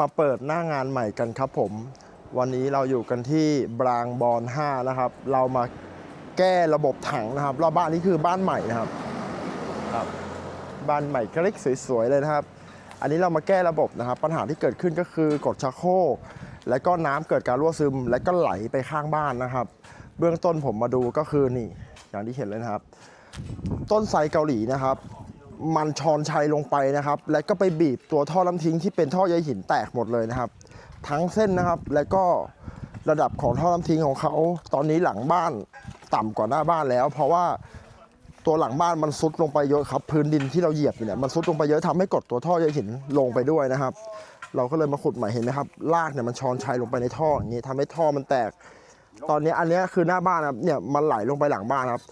มาเปิดหน้างานใหม่กันครับผม วันนี้เราอยู่กันที่บรางบอน5นะครับ เรามาแก้ระบบถังนะครับรอบบ้านนี้คือบ้านใหม่นะครับครับ บ้านใหม่ก็เล็กสวยๆเลยนะครับ อันนี้เรามาแก้ระบบนะครับ ปัญหาที่เกิดขึ้นก็คือกดชักโครกและก็น้ำเกิดการรั่วซึม และก็ไหลไปข้างบ้านนะครับ เบื้องต้นผมมาดูก็คือนี่ อย่างที่เห็นเลยนะครับ ต้นไทรเกาหลีนะครับ มันชอนชัยลงไปนะครับ และก็ไปบีบตัวท่อน้ำทิ้งที่เป็นท่อใยหินแตกหมดเลยนะครับ ทั้งเส้นนะครับ และก็ระดับของท่อน้ำทิ้งของเขา ตอนนี้หลังบ้านต่ำกว่าหน้าบ้านแล้ว เพราะว่าตัวหลังบ้านมันซุดลงไปเยอะครับ พื้นดินที่เราเหยียบอยู่เนี่ยมันซุดลงไปเยอะทำให้กดตัวท่อใยหินลงไปด้วยนะครับ เราก็เลยมาขุดใหม่เห็นไหมครับลากเนี่ยมันชอนชัยลงไปในท่ออย่างนี้ทำให้ท่อมันแตก ตอนนี้อันนี้คือหน้าบ้านนะครับเนี่ยมันไหลลงไปหลังบ้านครับ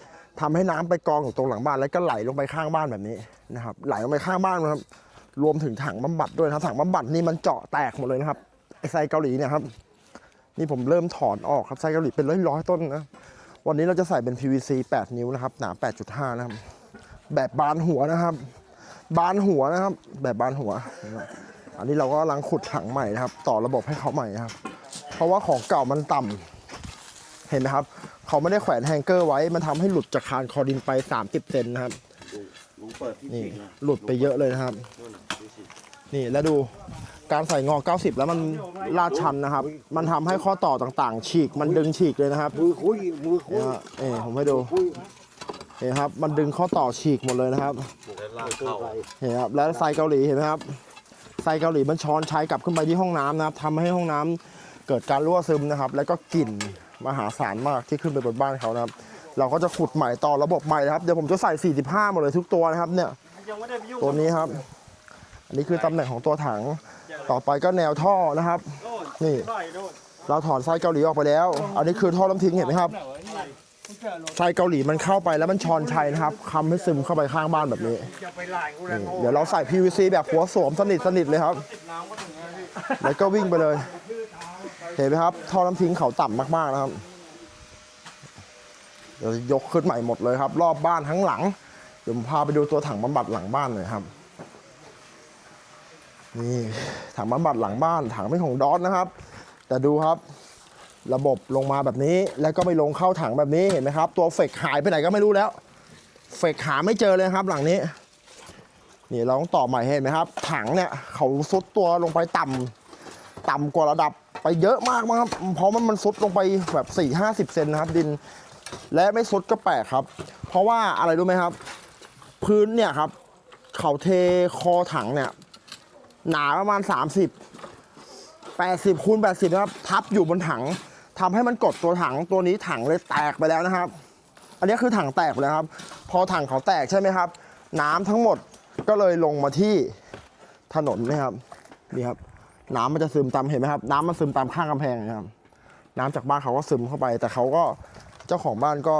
ทำให้น้ำไปกองอยู่ตรงหลังบ้านแล้วก็ไหลลงไปข้างบ้านแบบนี้นะครับไหลลงไปข้างบ้านนะครับรวมถึงถังบำบัดด้วยนะครับถังบำบัดนี่มันเจาะแตกหมดเลยนะครับไอไซเกาหลีเนี่ยครับนี่ผมเริ่มถอนออกครับไซเกาหลีเป็นร้อยร้อยๆต้นนะวันนี้เราจะใส่เป็น PVC 8 นิ้วนะครับหนา 8.5 นะครับ แบบบานหัวนะครับ บานหัวนะครับ แบบบานหัว อันนี้เราก็กำลังขุดถังใหม่นะครับ ต่อระบบให้เขาใหม่นะครับ เพราะว่าของเก่ามันต่ำเห็นไหมครับ เขาไม่ได้แขวนแฮงเกอร์ไว้ มันทำให้หลุดจากคานคอดินไป 30เซนนะครับ ลุงเปิดที่นี่จริงนะหลุดไปเยอะเลยนะครับ นู่นน่ะดูสินี่แล้วดูการใส่งอ 90 แล้วมันลาดชันนะครับ มันทำให้ข้อต่อต่างๆ ฉีก มันดึงฉีกเลยนะครับมือคุยมือคุเนี่ยเอ้ผมให้ดูคุยเห็นครับ มันดึงข้อต่อฉีกหมดเลยนะครับลากเข้า เห็นครับแล้วไซเกาหลีเห็นไหมครับไซเกาหลีมันช้อนใช้กลับขึ้นไปที่ห้องน้ำนะครับทำให้ห้องน้ำเกิดการรั่วซึมนะครับ แล้วก็กลิ่น มหาศาลมากที่ขึ้นไปบนบ้านเขานะครับ เราก็จะขุดใหม่ต่อระบบใหม่นะครับ เดี๋ยวผมจะใส่ 45 หมดเลยทุกตัวนะครับเนี่ย ตัวนี้ครับ อันนี้คือตำแหน่งของตัวถัง ต่อไปก็แนวท่อนะครับ นี่ เราถอนไส้เกาหลีออกไปแล้ว อันนี้คือท่อน้ำทิ้งเห็นไหมครับ ไส้เกาหลีมันเข้าไปแล้วมันชอนชัยนะครับคำให้ซึมเข้าไปข้างบ้านแบบนี้นี่เดี๋ยวเราใส่ PVC แบบหัวสวมสนิทสนิทเลยครับ แล้วก็วิ่งไปเลย เห็นไหมครับท่อน้ำทิ้งเขาต่ำมากๆนะครับเดี๋ยวยกขึ้นใหม่หมดเลยครับ รอบบ้านทั้งหลัง เดี๋ยวผมพาไปดูตัวถังบำบัดหลังบ้านหน่อยครับ นี่ถังบำบัดหลังบ้านถังไม่ของดอสนะครับ แต่ดูครับ ระบบลงมาแบบนี้ แล้วก็ไปลงเข้าถังแบบนี้เห็นไหมครับ ตัวเฟกหายไปไหนก็ไม่รู้แล้ว เฟกหาไม่เจอเลยครับหลังนี้ นี่เราต้องต่อใหม่เห็นไหมครับ ถังเนี่ยเขาซุดตัวลงไปต่ำต่ำกว่าระดับ ไปเยอะมากมั้งครับ เพราะมันมันซุดลงไปแบบ4ี่ห้าสิบเซนนะครับ ดิน และไม่ซุดก็แปลกครับ เพราะว่าอะไรรู้ไหมครับ พื้นเนี่ยครับ เขาเทคอถังเนี่ย หนาประมาณ 30 80คูณ80นะครับ ทับอยู่บนถังทำให้มันกดตัวถังตัวนี้ถังเลยแตกไปแล้วนะครับ อันนี้คือถังแตกไปแล้วครับ พอถังเขาแตกใช่ไหมครับ น้ำทั้งหมดก็เลยลงมาที่ถนนนะครับนี่ครับ น้ำมันจะซึมตามเห็นไหมครับ น้ำมันซึมตามข้างกำแพงนะครับ น้ำจากบ้านเขาก็ซึมเข้าไป แต่เขาก็เจ้าของบ้านก็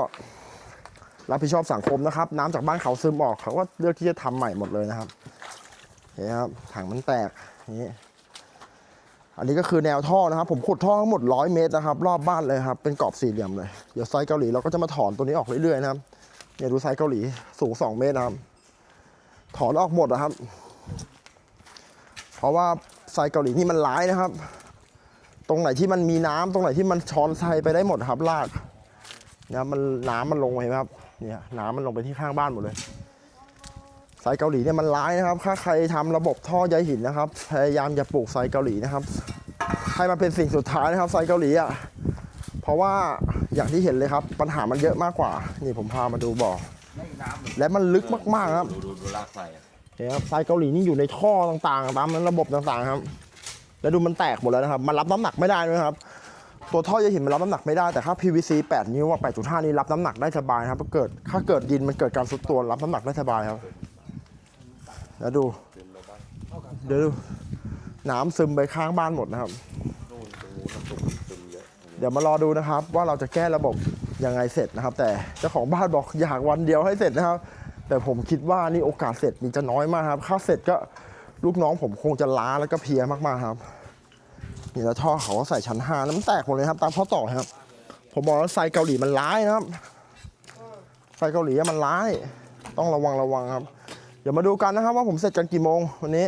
รับผิดชอบสังคมนะครับ น้ำจากบ้านเขาซึมออกเขาก็เลือกที่จะทำใหม่หมดเลยนะครับเห็นครับถังมันแตกอย่างนี้อันนี้ก็คือแนวท่อนะครับ ผมขุดท่อทั้งหมด100เมตรนะครับ รอบบ้านเลยครับ เป็นกรอบสี่เหลี่ยมเลยเดี๋ยวไซส์เกาหลีเราก็จะมาถอนตัวนี้ออกเรื่อยๆนะครับเนี่ยดูไซส์เกาหลีสูง2เมตรนะครับถอนออกหมดนะครับ เพราะว่า ไซส์เกาหลีนี่มันร้ายนะครับ ตรงไหนที่มันมีน้ำตรงไหนที่มันช้อนไซไปได้หมดครับลากนะมันน้ำมันลงไปครับเนี่ยน้ำมันลงไปที่ข้างบ้านหมดเลยสายเกาหลีเนี่ยมันร้ายนะครับ ถ้าใครทำระบบท่อใยหินนะครับ พยายามอย่าปลูกสายเกาหลีนะครับ ให้มันเป็นสิ่งสุดท้ายนะครับสายเกาหลีอะเพราะว่าอย่างที่เห็นเลยครับ ปัญหามันเยอะมากกว่า นี่ผมพามาดูบ่อและมันลึกมากๆครับดูดูดูลากใส่อะ เห็นครับสายเกาหลีนี่อยู่ในท่อต่างๆตามระบบต่างๆครับ แล้วดูมันแตกหมดแล้วนะครับ มันรับน้ำหนักไม่ได้ด้วยครับ ตัวท่อใยหินมันรับน้ำหนักไม่ได้แต่ถ้า PVC 8 นิ้วอะ8.5 นี่รับน้ำหนักได้สบายครับถ้าเกิดถ้าเกิดดินมันเกิดการซุดตัวรับน้ำหนักได้สบายครับ แล้วดู เดี๋ยวดูน้ำซึมไปข้างบ้านหมดนะครับ เดี๋ยวมารอดูนะครับ ว่าเราจะแก้ระบบยังไงเสร็จนะครับ แต่เจ้าของบ้านบอกอยากวันเดียวให้เสร็จนะครับ แต่ผมคิดว่านี่โอกาสเสร็จมันจะน้อยมากครับถ้าเสร็จก็ลูกน้องผมคงจะล้าแล้วก็เพียมากๆครับนี่แล้วท่อเขาก็ใส่ชั้นห้าน้ำแตกหมดเลยครับ ตามข้อต่อครับ ผมบอกแล้วไซเกาหลีมันร้ายนะครับไซเกาหลีมันร้าย ต้องระวังระวังครับ เดี๋ยวมาดูกันนะครับว่าผมเสร็จกันกี่โมงวันนี้